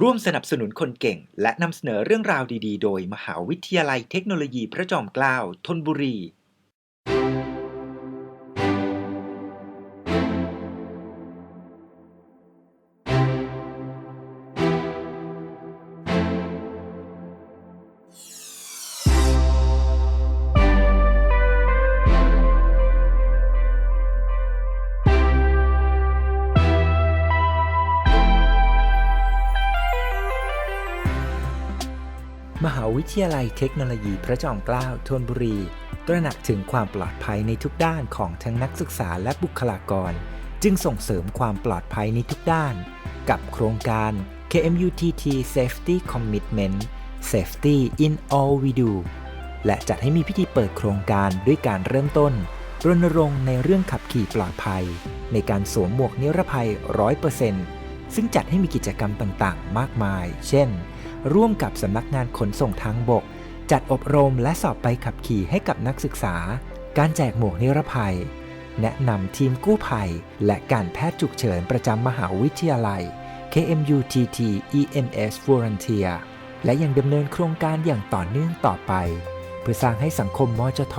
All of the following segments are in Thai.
ร่วมสนับสนุนคนเก่ง และนำเสนอเรื่องราวดี ๆ โดย มหาวิทยาลัยเทคโนโลยีพระจอมเกล้าธนบุรี มหาวิทยาลัยเทคโนโลยีพระจอมเกล้าธนบุรี ตระหนักถึงความปลอดภัยในทุกด้านของทั้งนักศึกษาและบุคลากร จึงส่งเสริมความปลอดภัยในทุกด้าน กับโครงการ KMUTT Safety Commitment Safety in All We Do และจัดให้มีพิธีเปิดโครงการด้วยการเริ่มต้น รณรงค์ในเรื่องขับขี่ปลอดภัย ในการสวมหมวกนิรภัย 100%ซึ่งจัดให้มีกิจกรรมต่างๆ มากมาย เช่น ร่วมกับสำนักงานขนส่งทางบก จัดอบรมและสอบไปขับขี่ให้กับนักศึกษา การแจกหมวกนิรภัย แนะนำทีมกู้ภัย และการแพทย์ฉุกเฉินประจำมหาวิทยาลัย KMUTT EMS Volunteer และยังดำเนินโครงการอย่างต่อเนื่องต่อไป เพื่อสร้างให้สังคมมจท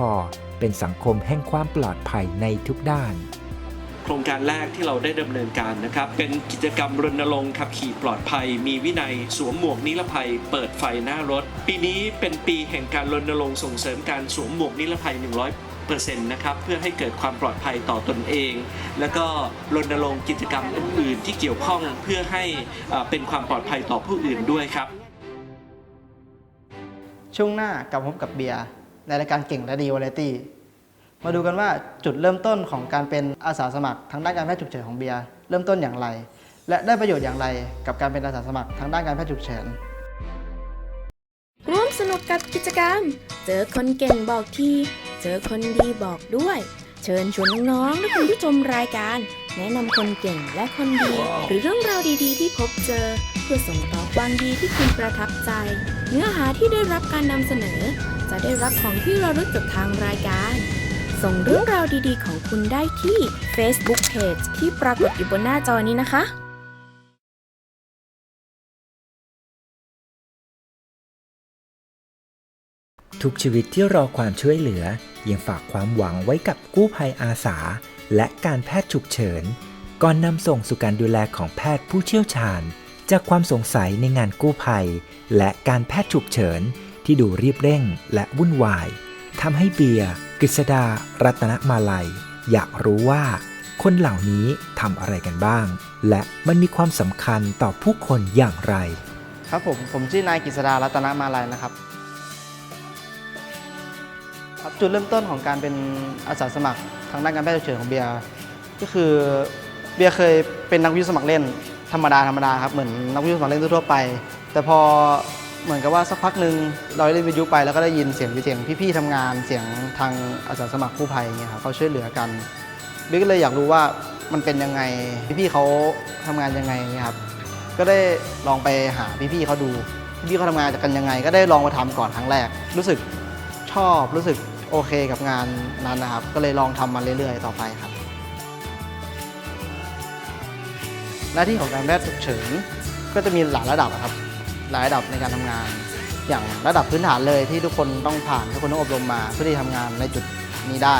เป็นสังคมแห่งความปลอดภัยในทุกด้าน ครงการแรกที่เราได้ดำเนินการนะครับ เป็นกิจกรรมรณรงค์ขับขี่ปลอดภัย มีวินัย สวมหมวกนิรภัย เปิดไฟหน้ารถ ปีนี้เป็นปีแห่งการรณรงค์ส่งเสริมการสวมหมวกนิรภัย 100เปอร์เซ็นต์นะครับเพื่อให้เกิดความปลอดภัยต่อตนเอง แล้วก็รณรงค์กิจกรรมอื่น ๆ ที่เกี่ยวข้องเพื่อให้เอ่อเป็นความปลอดภัยต่อผู้อื่นด้วยครับ ช่วงหน้ากลับพบกับเบียร์ในรายการเก่งและดีวาไรตี้ มาดูกันว่าจุดเริ่มต้นของการเป็นอาสาสมัครทางด้านการแพทย์ฉุกเฉินของเบียร์เริ่มต้นอย่างไร และได้ประโยชน์อย่างไรกับการเป็นอาสาสมัครทางด้านการแพทย์ฉุกเฉินร่วมสนุกกับกิจกรรม เจอคนเก่งบอกทีเจอคนดีบอกด้วย เชิญชวนน้องๆและคุณผู้ชมรายการ แนะนำคนเก่งและคนดี หรือเรื่องราวดีๆ ที่พบเจอ เพื่อส่งต่อความดีที่คุณประทับใจ เนื้อหาที่ได้รับการนำเสนอ จะได้รับของที่เราลึกจากทางรายการ ส่งเรื่องราวดีๆ ของคุณได้ที่ Facebook Page ที่ปรากฏอยู่บนหน้าจอนี้นะคะทุกชีวิตที่รอความช่วยเหลือ ยังฝากความหวังไว้กับกู้ภัยอาสา และการแพทย์ฉุกเฉิน ก่อนนำส่งสู่การดูแลของแพทย์ผู้เชี่ยวชาญ จากความสงสัยในงานกู้ภัย และการแพทย์ฉุกเฉิน ที่ดูรีบเร่งและวุ่นวาย ทำให้เบียร์กฤษดา รัตนมาลัย อยากรู้ว่า คนเหล่านี้ทำอะไรกันบ้าง และมันมีความสำคัญต่อผู้คนอย่างไร ครับผม ผมชื่อนายกฤษดา รัตนมาลัยนะครับครับจุดเริ่มต้นของการเป็นอาสาสมัครทางด้านการแพทย์ฉุกเฉินของเบียร์ก็คือเบียร์เคยเป็นนักวิทยุสมัครเล่นธรรมดาธรรมดาครับเหมือนนักวิทยุสมัครเล่นทั่วไป แต่พอ เหมือนกับว่าสักพักหนึ่งเราเล่นวิทยุไปแล้วก็ได้ยินเสียงเสียงพี่ๆทำงาน เสียงทางอาสาสมัครกู้ภัยเงี้ยครับเขาช่วยเหลือกันบียร์ก็เลยอยากรู้ว่ามันเป็นยังไงพี่ๆเขาทำงานยังไงเงี้ยครับก็ได้ลองไปหาพี่ๆเขาดูพี่ๆเขาทำงานกันยังไง ก็ได้ลองมาทำก่อนครั้งแรก รู้สึกชอบรู้สึกโอเคกับงานนั้นนะครับ ก็เลยลองทำมาเรื่อย ๆ ต่อไปครับ หน้าที่ของการแพทย์ฉุกเฉินก็จะมีหลายระดับครับ หลายระดับในการทำงาน อย่างระดับพื้นฐานเลยที่ทุกคนต้องผ่านทุกคนต้องอบรมมาเพื่อที่ทำงานในจุดนี้ได้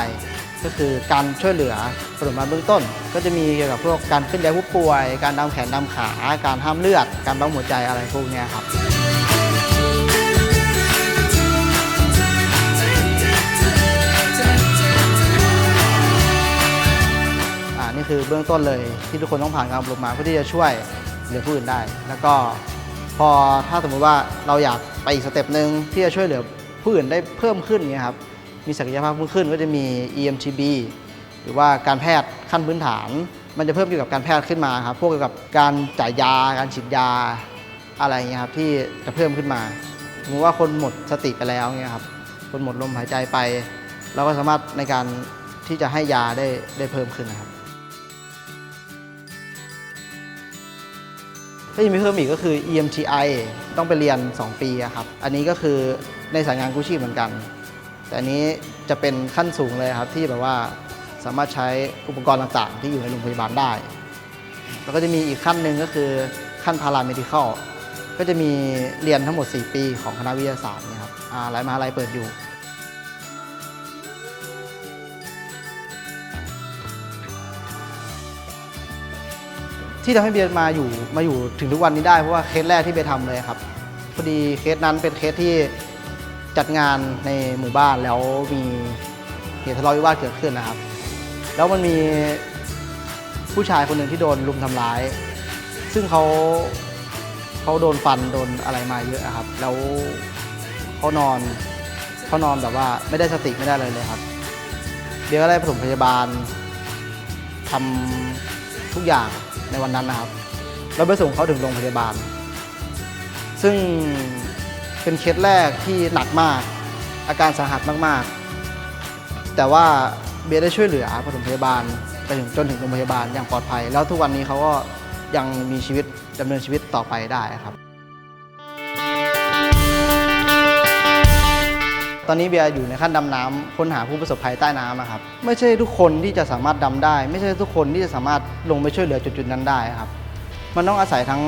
ก็คือการช่วยเหลือปฐมพยาบาลเบื้องต้น ก็จะมีเกี่ยวกับพวกการเคลื่อนย้ายผู้ป่วย การดามแขนดามขา การห้ามเลือด การปั๊มหัวใจอะไรพวกนี้ครับอ่านี่คือเบื้องต้นเลยที่ทุกคนต้องผ่านการอบรมมาเพื่อที่จะช่วยเหลือผู้อื่นได้ แล้วก็ พอถ้าสมมุติว่าเราอยากไปอีกสเต็ปหนึ่งที่จะช่วยเหลือผู้อื่นได้เพิ่มขึ้นเนี่ยครับมีศักยภาพเพิ่มขึ้นก็จะมี EMTB หรือว่าการแพทย์ขั้นพื้นฐาน มันจะเพิ่มเกี่ยวกับการแพทย์ขึ้นมาครับพวกเกี่ยวกับการจ่ายยา การฉีดยาอะไรเงี้ยครับที่จะเพิ่มขึ้นมาสมมติว่าคนหมดสติไปแล้วเนี่ยครับคนหมดลมหายใจไป เราก็สามารถในการที่จะให้ยาได้ได้เพิ่มขึ้นนะครับ ก็ยังมีเพิ่มอีกก็คือ EMTI ต้องไปเรียน 2 ปีครับ อันนี้ก็คือในสายงานกู้ชีพเหมือนกัน แต่อันนี้จะเป็นขั้นสูงเลยครับที่แบบว่าสามารถใช้อุปกรณ์ต่างๆ ที่อยู่ในโรงพยาบาลได้ แล้วก็จะมีอีกขั้นหนึ่งก็คือขั้นพาราเมดิคอลก็จะมีเรียนทั้งหมด 4 ปีของคณะวิทยาศาสตร์นี่ยครับหลายมหาลัยเปิดอยู่ ที่ทำให้เบียร์มาอยู่มาอยู่ถึงทุกวันนี้ได้เพราะว่าเคสแรกที่เบียร์ทำเลยครับพอดีเคสนั้นเป็นเคสที่จัดงานในหมู่บ้านแล้วมีเหตุทะเลาะวิวาทเกิดขึ้นนะครับ แล้วมันมีผู้ชายคนหนึ่งที่โดนลุมทำร้าย ซึ่งเขาเขาโดนฟันโดนอะไรมาเยอะครับ แล้วเขานอนเขานอนแบบว่าไม่ได้สติไม่ได้เลยเลยครับ เดี๋ยวก็ได้ปฐมพยาบาลทำทุกอย่าง ในวันนั้นนะครับ แล้วไปส่งเขาถึงโรงพยาบาล ซึ่งเป็นเคสแรกที่หนักมาก อาการสาหัสมากๆ แต่ว่าเบียได้ช่วยเหลือปฐมพยาบาลไปถึงจนถึงโรงพยาบาลอย่างปลอดภัย แล้วทุกวันนี้เขาก็ยังมีชีวิตดำเนินชีวิตต่อไปได้ครับ ตอนนี้เบียร์อยู่ในขั้นดำน้ำค้นหาผู้ประสบภัยใต้น้ำอะครับไม่ใช่ทุกคนที่จะสามารถดำได้ ไม่ใช่ทุกคนที่จะสามารถลงไปช่วยเหลือจุดๆนั้นได้ครับ มันต้องอาศัยทั้ง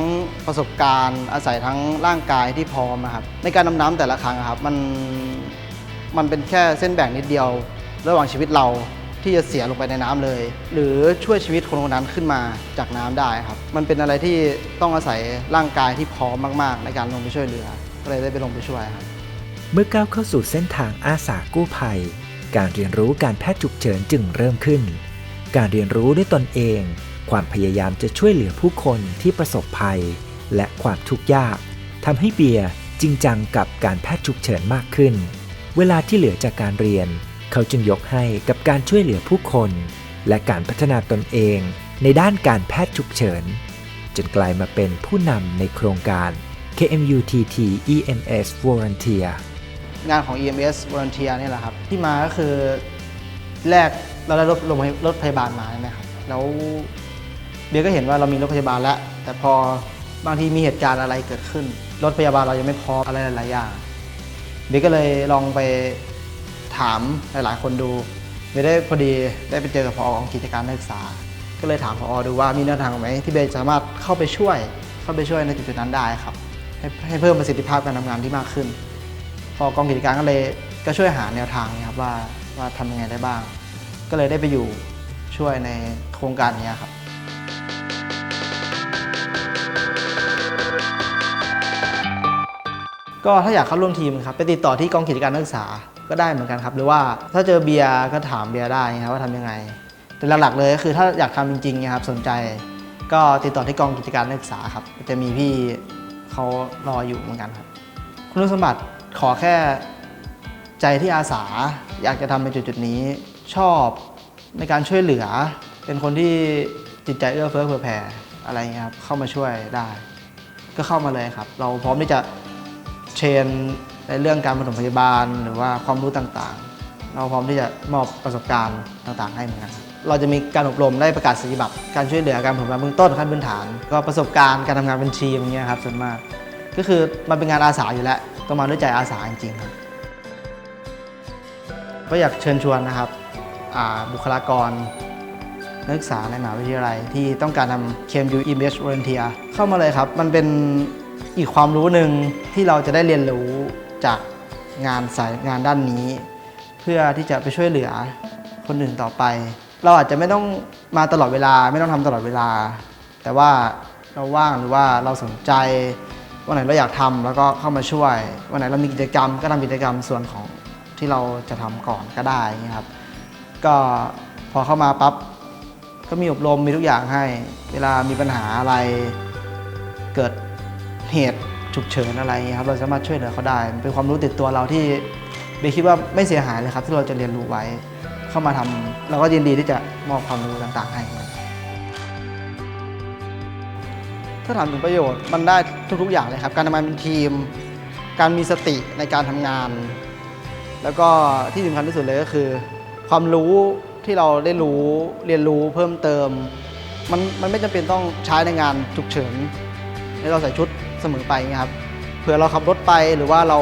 ประสบการณ์ อาศัยทั้งร่างกายที่พร้อมนะครับในการดำน้ำแต่ละครั้งอะครับมันมันเป็นแค่เส้นแบ่งนิดเดียว ระหว่างชีวิตเราที่จะเสียลงไปในน้ำเลย หรือช่วยชีวิตคนคนนั้นขึ้นมาจากน้ำได้ครับ มันเป็นอะไรที่ต้องอาศัยร่างกายที่พร้อมมาก ๆ ในการลงไปช่วยเหลือก็เลยได้ไปลงไปช่วยครับ เมื่อก้าวเข้าสู่เส้นทางอาสากู้ภัย การเรียนรู้การแพทย์ฉุกเฉินจึงเริ่มขึ้น การเรียนรู้ด้วยตนเอง ความพยายามจะช่วยเหลือผู้คนที่ประสบภัย และความทุกข์ยากทำให้เบียร์จริงจังกับการแพทย์ฉุกเฉินมากขึ้น เวลาที่เหลือจากการเรียน เขาจึงยกให้กับการช่วยเหลือผู้คน และการพัฒนาตนเอง ในด้านการแพทย์ฉุกเฉิน จนกลายมาเป็นผู้นำในโครงการ KMUTT EMS Volunteer งานของ EMS Volunteer เนี่ยแหละครับ ที่มาก็คือแรกเราได้รถโรงพยรถพยาบาลมาใช่ไหมครับแล้วเบียก็เห็นว่าเรามีรถพยาบาลแล้ว แต่พอบางทีมีเหตุการณ์อะไรเกิดขึ้น รถพยาบาลเรายังไม่พร้อมอะไรหลายๆอย่างเบียก็เลยลองไปถามหลายๆคนดูเบียได้พอดีได้ไปเจอกับพอของกิจการนักศึกษา ก็เลยถามพอดูว่ามีแนวทางไหมที่เบียสามารถเข้าไปช่วย เข้าไปช่วยในจุดๆนั้นได้ครับให้ให้เพิ่มประสิทธิภาพการทำงานที่มากขึ้น พอกองกิจการก็เลยก็ช่วยหาแนวทางนะครับว่าว่าทำยังไงได้บ้าง ก็เลยได้ไปอยู่ช่วยในโครงการนี้ครับก็ถ้าอยากเข้าร่วมทีมครับไปติดต่อที่กองกิจการนักศึกษาก็ได้เหมือนกันครับ หรือว่าถ้าเจอเบียร์ก็ถามเบียร์ได้นะครับว่าทำยังไง แต่หลักๆเลยก็คือถ้าอยากทำจริงๆนะครับสนใจ ก็ติดต่อที่กองกิจการนักศึกษาครับจะมีพี่เขารออยู่เหมือนกันครับ คุณสมบัติ ขอแค่ใจที่อาสาอยากจะทำในจุดๆนี้ ชอบในการช่วยเหลือ เป็นคนที่จิตใจเอื้อเฟื้อเผื่อแผ่อะไรเงี้ยครับเข้ามาช่วยได้ ก็เข้ามาเลยครับ เราพร้อมที่จะเทรนในเรื่องการปฐมพยาบาล หรือว่าความรู้ต่างๆ เราพร้อมที่จะมอบประสบการณ์ต่างๆ ให้เหมือนกันเราจะมีการอบรมได้ประกาศนียบัตรการช่วยเหลือการปฐมพยาบาลเบื้องต้นขั้นพื้นฐาน ก็ประสบการณ์การทำงานเป็นทีมอย่างเงี้ยครับส่วนมาก ก็คือมันเป็นงานอาสาอยู่แล้ว ต้องมาด้วยใจอาสาจริงๆครับก็อยากเชิญชวนนะครับบุคลากรนักศึกษาในมหาวิทยาลัยที่ต้องการทำ KMU Image Volunteer เข้ามาเลยครับ มันเป็นอีกความรู้หนึ่งที่เราจะได้เรียนรู้จากงานสายงานด้านนี้ เพื่อที่จะไปช่วยเหลือคนอื่นต่อไป เราอาจจะไม่ต้องมาตลอดเวลา ไม่ต้องทำตลอดเวลา แต่ว่าเราว่างหรือว่าเราสนใจ วันไหนเราอยากทำแล้วก็เข้ามาช่วย วันไหนเรามีกิจกรรม ก็ทำกิจกรรมส่วนของที่เราจะทำก่อนก็ได้อย่างเงี้ยครับ ก็พอเข้ามาปั๊บก็มีอบรมมีทุกอย่างให้ เวลามีปัญหาอะไรเกิดเหตุฉุกเฉินอะไรครับเราสามารถช่วยเหลือเขาได้มันเป็นความรู้ติดตัวเราที่เบคิดว่าไม่เสียหายเลยครับ ที่เราจะเรียนรู้ไว้เข้ามาทำเราก็ยินดีที่จะมอบความรู้ต่าง ๆ ให้ ถ้าถามถึงประโยชน์มันได้ทุกๆอย่างเลยครับ การทำงานเป็นทีม การมีสติในการทำงาน แล้วก็ที่สำคัญที่สุดเลยก็คือ ความรู้ที่เราได้รู้เรียนรู้เพิ่มเติม มันมันไม่จำเป็นต้องใช้ในงานฉุกเฉินให้เราใส่ชุดเสมอไปครับเผื่อเราขับรถไปหรือว่าเรา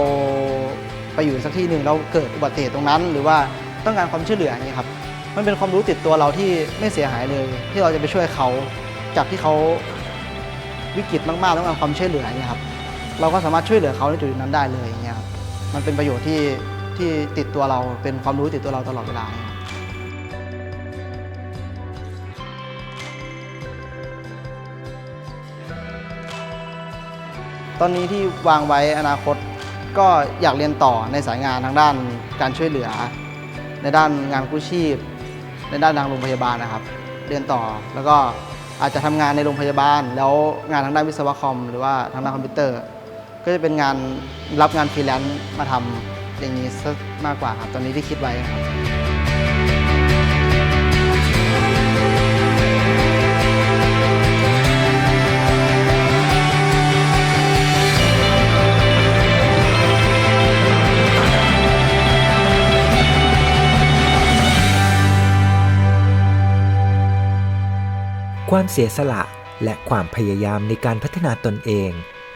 ไปอยู่สักที่หนึ่งเราเกิดอุบัติเหตุตรงนั้น หรือว่าต้องการความช่วยเหลืออย่างเงี้ยครับมันเป็นความรู้ติดตัวเราที่ไม่เสียหายเลย ที่เราจะไปช่วยเขาจากที่เขา วิกฤตมากๆต้องการความช่วยเหลืออย่างเงี้ยครับเราก็สามารถช่วยเหลือเขาในจุดนั้นได้เลยอย่างเงี้ยครับมันเป็นประโยชน์ที่ที่ติดตัวเราเป็นความรู้ติดตัวเราตลอดเวลาครับตอนนี้ที่วางไว้อนาคตก็อยากเรียนต่อในสายงานทางด้านการช่วยเหลือ ในด้านงานกู้ชีพ ในด้านทางโรงพยาบาลนะครับ เรียนต่อแล้วก็ อาจจะทำงานในโรงพยาบาล แล้วงานทางด้านวิศวะคอม หรือว่าทางด้านคอมพิวเตอร์ ก็จะเป็นงานรับงานฟรีแลนซ์มาทำอย่างนี้ซะมากกว่าครับตอนนี้ที่คิดไว้ครับ ความเสียสละและความพยายามในการพัฒนาตนเอง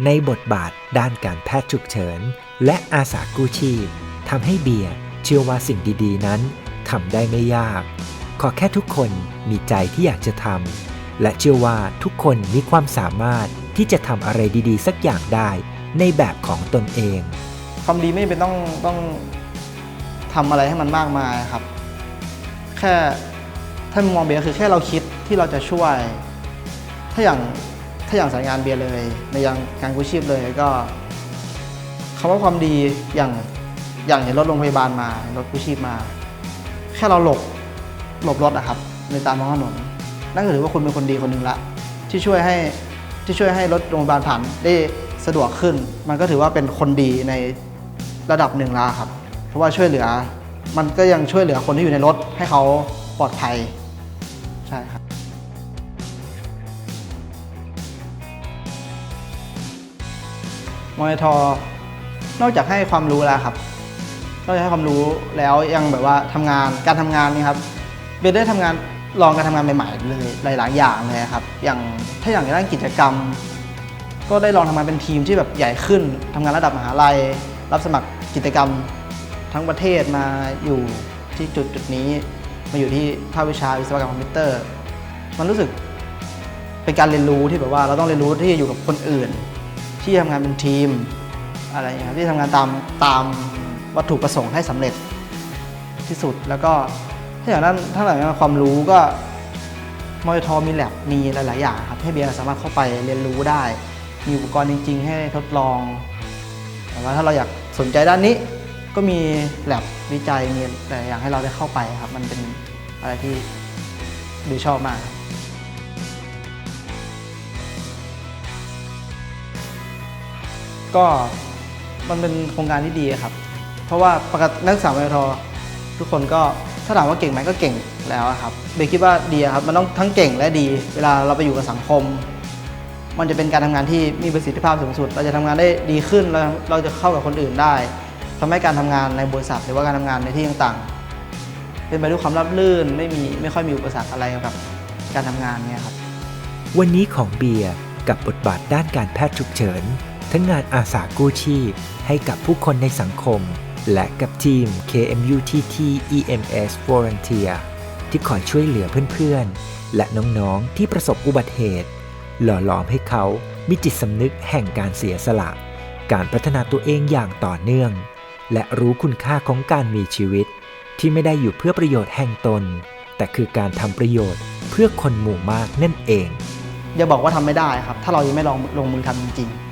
ในบทบาทด้านการแพทย์ฉุกเฉิน และอาสากู้ชีพทำให้เบียร์เชื่อว่าสิ่งดีๆ นั้นทำได้ไม่ยาก ขอแค่ทุกคนมีใจที่อยากจะทำและเชื่อว่าทุกคนมีความสามารถที่จะทำอะไรดีๆ สักอย่างได้ในแบบของตนเอง ความดีไม่เป็นต้องต้องทำอะไรให้มันมากมายครับ แค่ถ้ามองเบียร์คือแค่เราคิด ที่เราจะช่วย ถ้าอย่างถ้าอย่างสายงานเบียร์เลย ในอย่างการกู้ชีพเลยก็คำว่าความดีอย่างอย่างเห็นรถโรงพยาบาลมารถกู้ชีพมา แค่เราหลบหลบรถอะครับ ในตามท้องถนนนั่นก็ถือว่าคุณเป็นคนดีคนหนึ่งละที่ช่วยให้ที่ช่วยให้รถโรงพยาบาลผ่านได้สะดวกขึ้น มันก็ถือว่าเป็นคนดีในระดับหนึ่งล้วครับ เพราะว่าช่วยเหลือ มันก็ยังช่วยเหลือคนที่อยู่ในรถให้เขาปลอดภัย ใช่ครับ มอนิทอนอกจากให้ความรู้แล้วครับนอกจากให้ความรู้แล้วยังแบบว่าทำงานการทำงานนี่ครับเบนได้ทำงานลองการทำงานใหม่ๆเลยหลาย ๆ อย่างเลยครับ อย่างถ้าอย่างในด้านกิจกรรม ก็ได้ลองทำงานเป็นทีมที่แบบใหญ่ขึ้นทำงานระดับมหาลัย รับสมัครกิจกรรมทั้งประเทศมาอยู่ที่จุดจุดๆนี้ มาอยู่ที่ภาควิชาวิศวกรรมคอมพิวเตอร์ มันรู้สึกเป็นการเรียนรู้ที่แบบว่าเราต้องเรียนรู้ที่จะอยู่กับคนอื่น ที่ทำงานเป็นทีมอะไรอย่างเงี้ยที่ทำงานตามตามวัตถุประสงค์ให้สำเร็จที่สุดแล้วก็ถ้าอย่างนั้นถ้าอย่างนั้นความรู้ก็มอทมีแลบมีหลาย ๆ อย่างครับให้เบียร์สามารถเข้าไปเรียนรู้ได้ มีอุปกรณ์จริง ๆ ให้ทดลองแต่ว่าถ้าเราอยากสนใจด้านนี้ ก็มีแลบวิจัยมีหลายอย่างให้เราได้เข้าไปครับ มันเป็นอะไรที่ดูชอบมาก ก็มันเป็นโครงการที่ดีครับ เพราะว่าปกตินักศึกษามททุกคนก็ถ้าถามว่าเก่งไหมก็เก่งแล้วครับเบยคิดว่าดีครับมันต้องทั้งเก่งและดี เวลาเราไปอยู่กับสังคม มันจะเป็นการทำงานที่มีประสิทธิภาพสูงสุด เราจะทำงานได้ดีขึ้นเราเราจะเข้ากับคนอื่นได้ทำให้การทำงานในบริษัท หรือว่าการทำงานในที่ต่างๆ เป็นไปด้วยความราบรื่นไม่มีไม่ค่อยมีอุปสรรคอะไรกับการทำงานเนี่ยครับวันนี้ของเบียร์กับบทบาทด้านการแพทย์ฉุกเฉิน ทั้งงานอาสากู้ชีพให้กับผู้คนในสังคม และกับทีม KMUTT EMS Volunteer ที่คอยช่วยเหลือเพื่อนๆ และน้องๆ ที่ประสบอุบัติเหตุ หล่อหลอมให้เขามีจิตสำนึกแห่งการเสียสละ การพัฒนาตัวเองอย่างต่อเนื่อง และรู้คุณค่าของการมีชีวิต ที่ไม่ได้อยู่เพื่อประโยชน์แห่งตน แต่คือการทำประโยชน์เพื่อคนหมู่มากนั่นเอง อย่าบอกว่าทำไม่ได้ครับ ถ้าเรายังไม่ลองลงมือทำจริงๆ